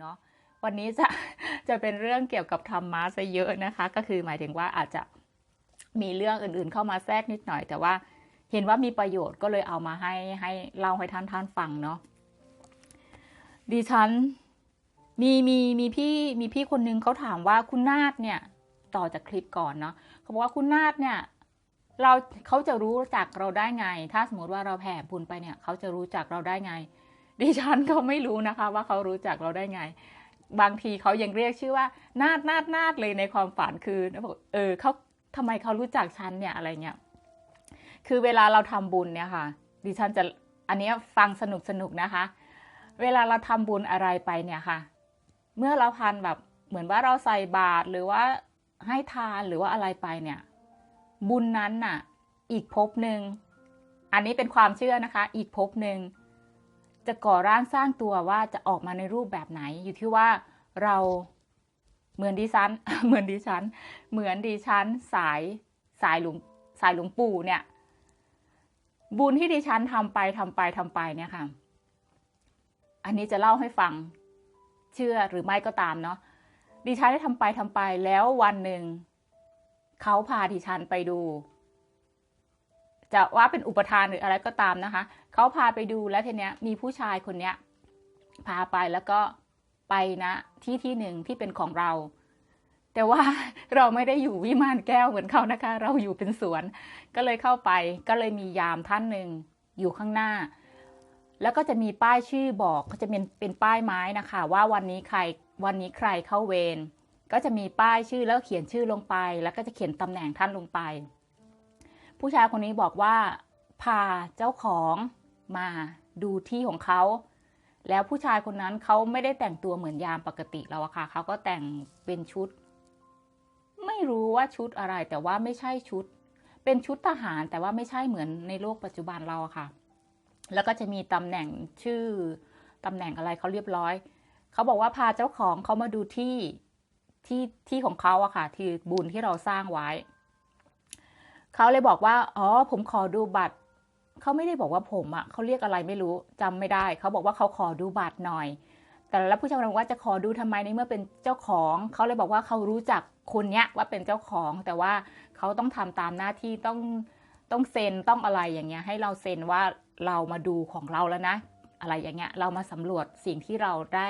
เนาะวันนี้จะจะเป็นเรื่องเกี่ยวกับธรรมะซะเยอะนะคะ ก็คือหมายถึงว่าอาจจะมีเรื่องอื่นๆเข้ามาแทรกนิดหน่อย แต่ว่าเห็นว่ามีประโยชน์ก็เลยเอามาให้ให้เล่าให้ท่านท่านฟังเนาะดิฉันมีมีมีพี่มีพี่คนนึงเขาถามว่าคุณนาฏเนี่ยต่อจากคลิปก่อนเนาะเขาบอกว่าคุณนาฏเนี่ยเราเขาจะรู้จักเราได้ไง ถ้าสมมติว่าเราแผ่บุญไปเนี่ย เขาจะรู้จักเราได้ไง ดิฉันก็ไม่รู้นะคะ ว่าเขารู้จักเราได้ไง บางทีเขายังเรียกชื่อว่า นาดนาดนาดเลยในความฝันคือเออเขาทำไมเขารู้จักฉันเนี่ยอะไรเงี้ยคือเวลาเราทำบุญเนี่ยค่ะ ดิฉันจะอันนี้ฟังสนุกสนุกนะคะ เวลาเราทำบุญอะไรไปเนี่ยค่ะ เมื่อเราพันแบบเหมือนว่าเราใส่บาตรหรือว่าให้ทานหรือว่าอะไรไปเนี่ย บุญนั้นน่ะ อีกภพหนึ่ง อันนี้เป็นความเชื่อนะคะ อีกภพหนึ่ง จะก่อร่างสร้างตัวว่าจะออกมาในรูปแบบไหน อยู่ที่ว่าเราเหมือนดิฉัน เหมือนดิฉัน เหมือนดิฉันสายสายหลวงสายหลวงปู่เนี่ย บุญที่ดิฉันทำไปทำไปทำไปเนี่ยค่ะ อันนี้จะเล่าให้ฟังเชื่อหรือไม่ก็ตามเนาะดิฉันได้ทำไปทำไปแล้ววันหนึ่งเขาพาดิฉันไปดู จะว่าเป็นอุปทานหรืออะไรก็ตามนะคะ เขาพาไปดูแล้วทีเนี้ยมีผู้ชายคนเนี้ยพาไปแล้วก็ไปนะที่ที่หนึ่งที่เป็นของเรา แต่ว่าเราไม่ได้อยู่วิมานแก้วเหมือนเขานะคะ เราอยู่เป็นสวน ก็เลยเข้าไปก็เลยมียามท่านหนึ่งอยู่ข้างหน้า แล้วก็จะมีป้ายชื่อบอกก็จะเป็นเป็นป้ายไม้นะคะ ว่าวันนี้ใครวันนี้ใครเข้าเวรก็จะมีป้ายชื่อแล้วเขียนชื่อลงไป แล้วก็จะเขียนตำแหน่งท่านลงไป ผู้ชายคนนี้บอกว่า พาเจ้าของมาดูที่ของเขา แล้วผู้ชายคนนั้นเขาไม่ได้แต่งตัวเหมือนยามปกติแล้วอะค่ะเขาก็แต่งเป็นชุด ไม่รู้ว่าชุดอะไร แต่ว่าไม่ใช่ชุด เป็นชุดทหารแต่ว่าไม่ใช่เหมือนในโลกปัจจุบันเราอะค่ะ แล้วก็จะมีตำแหน่งชื่อตำแหน่งอะไรเขาเรียบร้อยเขาบอกว่าพาเจ้าของเขามาดูที่ที่ที่ของเขาอะค่ะ ที่บุญที่เราสร้างไว้ เขาเลยบอกว่า อ๋อ ผมขอดูบัตร เขาไม่ได้บอกว่าผมอะเขาเรียกอะไรไม่รู้จำไม่ได้ เขาบอกว่าเขาขอดูบัตรหน่อย แต่แล้วผู้ชายบอกว่าจะขอดูทำไมในเมื่อเป็นเจ้าของ เขาเลยบอกว่าเขารู้จักคนเนี้ยว่าเป็นเจ้าของ แต่ว่าเขาต้องทำตามหน้าที่ต้องต้องเซ็นต้องอะไรอย่างเงี้ย ให้เราเซ็นว่าเรามาดูของเราแล้วนะ อะไรอย่างเงี้ย เรามาสำรวจสิ่งที่เราได้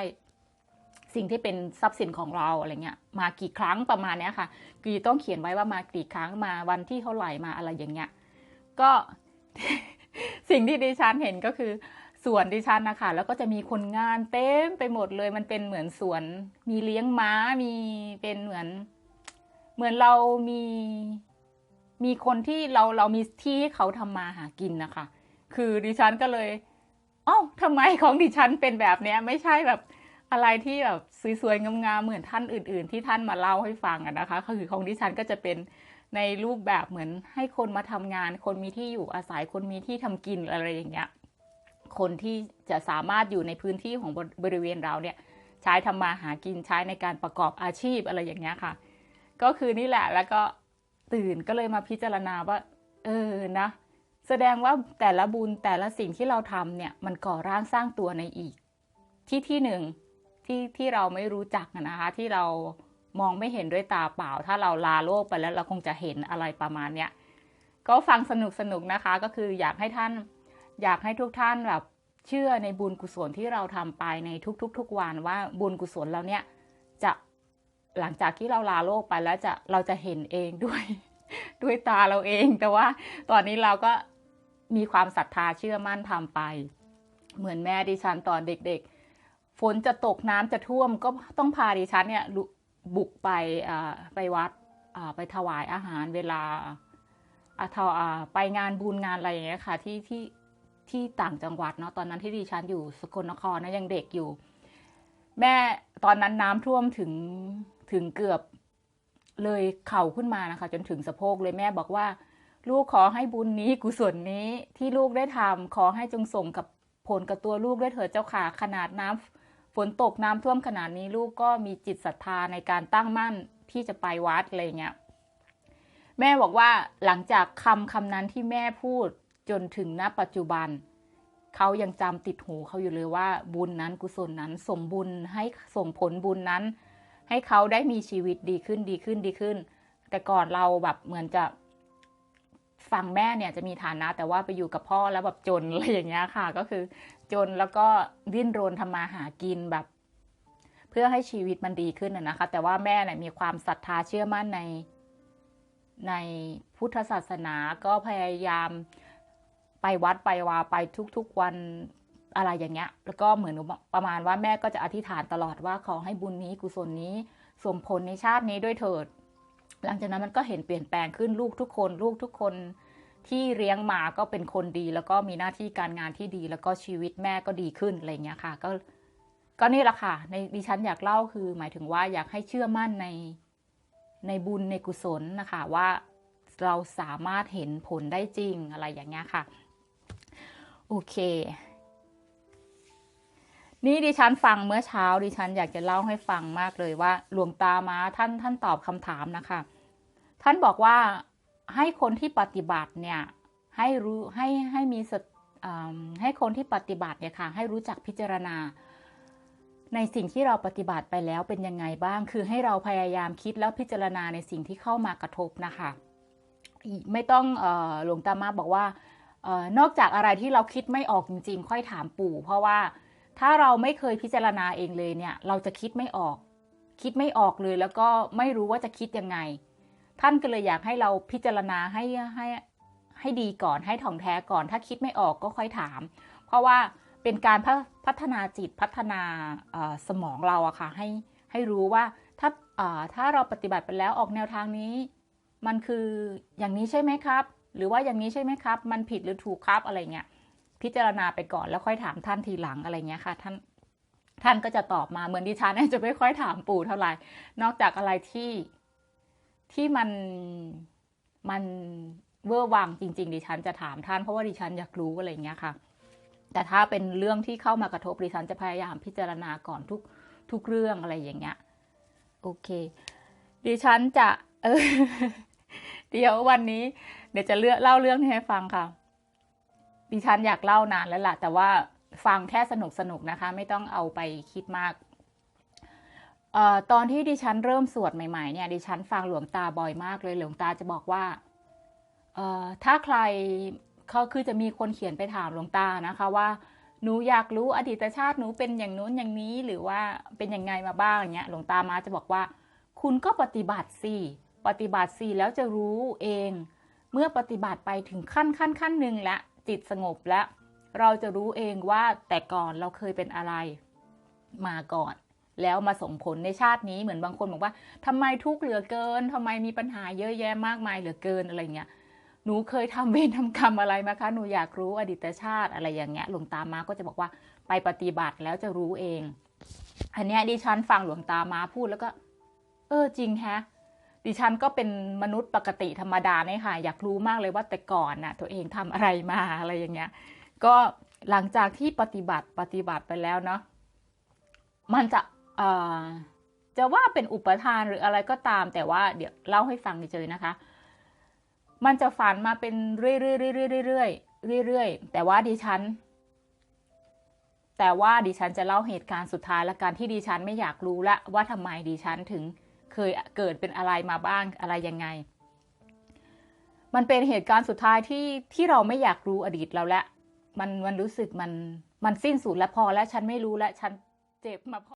สิ่งที่เป็นทรัพย์สินของเราอะไรเงี้ยมากี่ครั้งประมาณเนี้ยค่ะคือต้องเขียนไว้ว่ามากี่ครั้งมาวันที่เท่าไหร่มาอะไรอย่างเงี้ยก็สิ่งที่ดิฉันเห็นก็คือสวนดิฉันนะคะแล้วก็จะมีคนงานเต็มไปหมดเลย มันเป็นเหมือนสวน มีเลี้ยงม้ามีเป็นเหมือน เหมือนเรามีมีคนที่เราเรามีที่ให้เขาทำมาหากินนะคะ คือดิฉันก็เลยอ้าวทำไมของดิฉันเป็นแบบเนี้ย ไม่ใช่แบบ อะไรที่แบบสวยๆงามๆเหมือนท่านอื่น ๆ ที่ท่านมาเล่าให้ฟังอะนะคะคือของดิฉันก็จะเป็นในรูปแบบเหมือนให้คนมาทำงาน คนมีที่อยู่อาศัยคนมีที่ทำกินอะไรอย่างเงี้ยคนที่จะสามารถอยู่ในพื้นที่ของบริเวณเราเนี่ยใช้ทำมาหากินใช้ในการประกอบอาชีพอะไรอย่างเงี้ยค่ะ ก็คือนี่แหละแล้วก็ตื่นก็เลยมาพิจารณาว่า เออนะ แสดงว่าแต่ละบุญแต่ละสิ่งที่เราทำเนี่ยมันก่อร่างสร้างตัวในอีกที่ที่หนึ่ง ที่ที่เราไม่รู้จักนะคะ ที่เรามองไม่เห็นด้วยตาเปล่า ถ้าเราลาโลกไปแล้วเราคงจะเห็นอะไรประมาณเนี้ยก็ฟังสนุกสนุกนะคะ ก็คืออยากให้ท่านอยากให้ทุกท่านแบบเชื่อในบุญกุศลที่เราทำไปในทุกๆทุกวันว่าบุญกุศลเราเนี่ยจะหลังจากที่เราลาโลกไปแล้วจะเราจะเห็นเองด้วยด้วยตาเราเอง แต่ว่าตอนนี้เราก็มีความศรัทธาเชื่อมั่นทำไป เหมือนแม่ดิฉันตอนเด็กๆ ฝนจะตกน้ำจะท่วมก็ต้องพาดิฉันเนี่ยบุกไปไปวัดไปถวายอาหารเวลาไปงานบุญงานอะไรอย่างเงี้ยค่ะที่ที่ที่ต่างจังหวัดเนาะตอนนั้นที่ดิฉันอยู่สกลนครนะยังเด็กอยู่ แม่ตอนนั้นน้ำท่วมถึงถึงเกือบเลยเข่าขึ้นมานะคะ จนถึงสะโพกเลยแม่บอกว่า ลูกขอให้บุญนี้กุศลนี้ที่ลูกได้ทำขอให้จงส่งกับผลกับตัวลูกด้วยเถิดเจ้าค่ะขนาดน้ำ ฝนตกน้ำท่วมขนาดนี้ลูกก็มีจิตศรัทธาในการตั้งมั่นที่จะไปวัดอะไรเงี้ยแม่บอกว่าหลังจากคำคำนั้นที่แม่พูดจนถึงณปัจจุบันเขายังจำติดหูเขาอยู่เลยว่า บุญนั้นกุศลนั้นสมบุญให้ส่งผลบุญนั้น ให้เขาได้มีชีวิตดีขึ้นดีขึ้นดีขึ้น แต่ก่อนเราแบบเหมือนจะฝั่งแม่เนี่ยจะมีฐานะ แต่ว่าไปอยู่กับพ่อแล้วแบบจนอะไรอย่างเงี้ยค่ะ ก็คือ จนแล้วก็ดิ้นรนทำมาหากินแบบ เพื่อให้ชีวิตมันดีขึ้นนะนะคะ แต่ว่าแม่เนี่ยมีความศรัทธาเชื่อมั่นในในพุทธศาสนาก็พยายามไปวัดไปวาไปทุกๆวันอะไรอย่างเงี้ย แล้วก็เหมือนประมาณว่าแม่ก็จะอธิษฐานตลอดว่าขอให้บุญนี้กุศลนี้ส่งผลในชาตินี้ด้วยเถิด หลังจากนั้นมันก็เห็นเปลี่ยนแปลงขึ้นลูกทุกคน ลูกทุกคน ที่เลี้ยงมาก็เป็นคนดี แล้วก็มีหน้าที่การงานที่ดี แล้วก็ชีวิตแม่ก็ดีขึ้นอะไรเงี้ยค่ะ ก็ก็นี่แหละค่ะ ในดิฉันอยากเล่าคือ หมายถึงว่าอยากให้เชื่อมั่นในในบุญในกุศลนะคะว่าเราสามารถเห็นผลได้จริงอะไรอย่างเงี้ยค่ะ โอเค นี่ดิฉันฟังเมื่อเช้า ดิฉันอยากจะเล่าให้ฟังมากเลยว่าหลวงตามาท่านท่านตอบคำถามนะคะ ท่านบอกว่า ให้คนที่ปฏิบัติเนี่ยให้รู้ให้ให้มีสติอ่าให้คนที่ปฏิบัติเนี่ยค่ะให้รู้จักพิจารณา ในสิ่งที่เราปฏิบัติไปแล้วเป็นยังไงบ้าง คือให้เราพยายามคิดแล้วพิจารณาในสิ่งที่เข้ามากระทบนะคะไม่ต้องหลวงตามาบอกว่าออนอกจากอะไรที่เราคิดไม่ออกจริง ๆ ค่อยถามปู่ เพราะว่าถ้าเราไม่เคยพิจารณาเองเลยเนี่ย เราจะคิดไม่ออก คิดไม่ออกเลยแล้วก็ไม่รู้ว่าจะคิดยังไง ท่านก็เลยอยากให้เราพิจารณาให้ให้ให้ดีก่อนให้ถ่องแท้ก่อน ถ้าคิดไม่ออกก็ค่อยถาม เพราะว่าเป็นการพพัฒนาจิตพัฒนาสมองเราอะค่ะให้ให้รู้ว่าถ้าถ้าเราปฏิบัติไปแล้วออกแนวทางนี้ มันคืออย่างนี้ใช่ไหมครับ หรือว่าอย่างนี้ใช่ไหมครับ มันผิดหรือถูกครับอะไรเงี้ยพิจารณาไปก่อนแล้วค่อยถามท่านทีหลังอะไรเงี้ยค่ะ ท่านท่านก็จะตอบมาเหมือนดิฉันจะไม่ค่อยถามปู่เท่าไหร่นอกจากอะไรที่ ที่มันมันเวอร์วังจริง ๆ ดิฉันจะถามท่านเพราะว่าดิฉันอยากรู้อะไรเงี้ยค่ะ แต่ถ้าเป็นเรื่องที่เข้ามากระทบดิฉันจะพยายามพิจารณาก่อนทุกทุกเรื่องอะไรอย่างเงี้ยโอเค ดิฉันจะเออเดี๋ยววันนี้ เดี๋ยวจะเลือกเล่าเรื่องให้ฟังค่ะ ดิฉันอยากเล่านานแล้วล่ะ แต่ว่าฟังแค่สนุกสนุกนะคะ ไม่ต้องเอาไปคิดมาก ออตอนที่ดิฉันเริ่มสวดใหม่ๆเนี่ยดิฉันฟังหลวงตาบ่อยมากเลยหลวงตาจะบอกว่าถ้าใครเขาคือจะมีคนเขียนไปถามหลวงตานะคะว่าหนูอยากรู้อดีตชาติหนูเป็นอย่างนู้นอย่างนี้หรือว่าเป็นยังไงมาบ้างอย่างเงี้ยหลวงตามาจะบอกว่า คุณก็ปฏิบัติสิปฏิบัติสิแล้วจะรู้เอง เมื่อปฏิบัติไปถึงขั้นขั้นขั้นหนึ่งแล้วจิตสงบแล้ว เราจะรู้เองว่าแต่ก่อนเราเคยเป็นอะไรมาก่อน แล้วมาส่งผลในชาตินี้เหมือนบางคนบอกว่าทำไมทุกข์เหลือเกินทำไมมีปัญหาเยอะแยะมากมายเหลือเกินอะไรเงี้ยหนูเคยทำเวรทำกรรมอะไรมาคะหนูอยากรู้อดีตชาติอะไรอย่างเงี้ยหลวงตามาก็จะบอกว่าไปปฏิบัติแล้วจะรู้เอง อันเนี้ยดิฉันฟังหลวงตามาพูดแล้วก็ เออจริงแฮะดิฉันก็เป็นมนุษย์ปกติธรรมดาเนี่ยค่ะ อยากรู้มากเลยว่าแต่ก่อนน่ะ ตัวเองทำอะไรมาอะไรอย่างเงี้ย ก็หลังจากที่ปฏิบัติปฏิบัติไปแล้วเนาะมันจะเอ่อ จะว่าเป็นอุปทานหรืออะไรก็ตาม แต่ว่าเดี๋ยวเล่าให้ฟังเฉยๆนะคะ มันจะฝันมาเป็นเรื่อยๆเรื่อยๆเรื่อยๆเรื่อยๆแต่ว่าดิฉัน แต่ว่าดิฉันจะเล่าเหตุการณ์สุดท้ายและการที่ดิฉันไม่อยากรู้ละว่าทำไมดิฉันถึงเคยเกิดเป็นอะไรมาบ้างอะไรยังไง มันเป็นเหตุการณ์สุดท้ายที่ที่เราไม่อยากรู้อดีตเราล้วมันมันรู้สึกมันมันสิ้นสุดแล้วพอแล้วฉันไม่รู้แล้วฉันเจ็บมาพอ